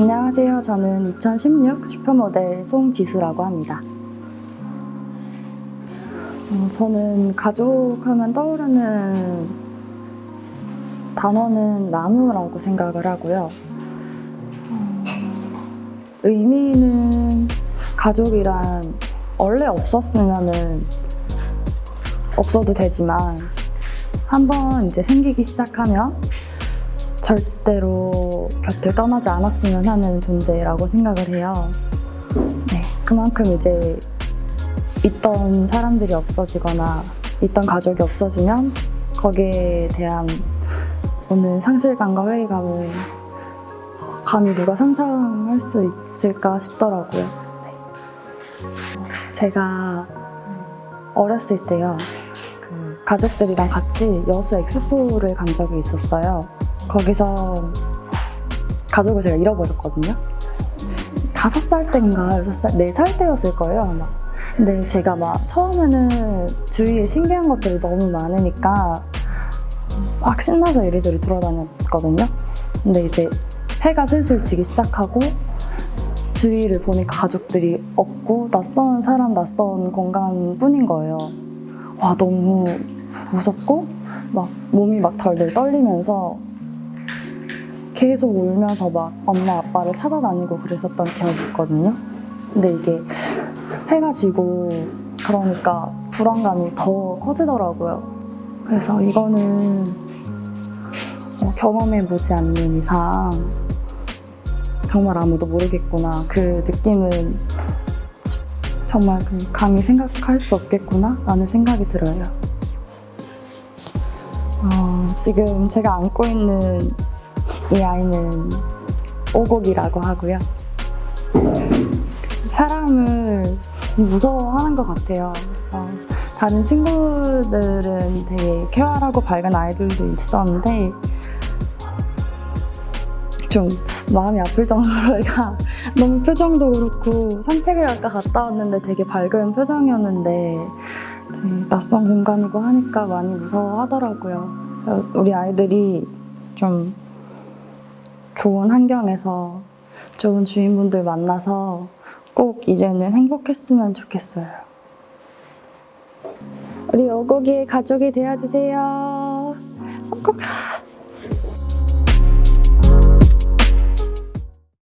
안녕하세요. 저는 2016 슈퍼모델 송지수라고 합니다. 어, 저는 가족하면 떠오르는 단어는 나무라고 생각을 하고요. 어, 의미는 가족이란 원래 없었으면은 없어도 되지만 한번 이제 생기기 시작하면 절대로 곁을 떠나지 않았으면 하는 존재라고 생각을 해요. 네, 그만큼 이제 있던 사람들이 없어지거나 있던 가족이 없어지면 거기에 대한 오는 상실감과 회의감을 감히 누가 상상할 수 있을까 싶더라고요. 네. 제가 어렸을 때요. 그 가족들이랑 같이 여수 엑스포를 간 적이 있었어요. 거기서 가족을 제가 잃어버렸거든요. 다섯 살 때인가 여섯 살, 네 살 때였을 거예요 아마. 근데 제가 막 처음에는 주위에 신기한 것들이 너무 많으니까 막 신나서 이리저리 돌아다녔거든요. 근데 이제 해가 슬슬 지기 시작하고 주위를 보니까 가족들이 없고 낯선 사람, 낯선 공간뿐인 거예요. 와 너무 무섭고 막 몸이 막 덜덜 떨리면서 계속 울면서 막 엄마 아빠를 찾아다니고 그랬었던 기억이 있거든요. 근데 이게 해가 지고 그러니까 불안감이 더 커지더라고요. 그래서 이거는 어, 경험해 보지 않는 이상 정말 아무도 모르겠구나. 그 느낌은 정말 그 감히 생각할 수 없겠구나 라는 생각이 들어요. 어, 지금 제가 안고 있는 이 아이는 오곡이라고 하고요. 사람을 무서워하는 것 같아요. 다른 친구들은 되게 쾌활하고 밝은 아이들도 있었는데 좀 마음이 아플 정도로 얘가 너무 표정도 그렇고 산책을 아까 갔다 왔는데 되게 밝은 표정이었는데 낯선 공간이고 하니까 많이 무서워하더라고요. 우리 아이들이 좀 좋은 환경에서 좋은 주인분들 만나서 꼭 이제는 행복했으면 좋겠어요. 우리 오곡이의 가족이 되어주세요. 오곡아.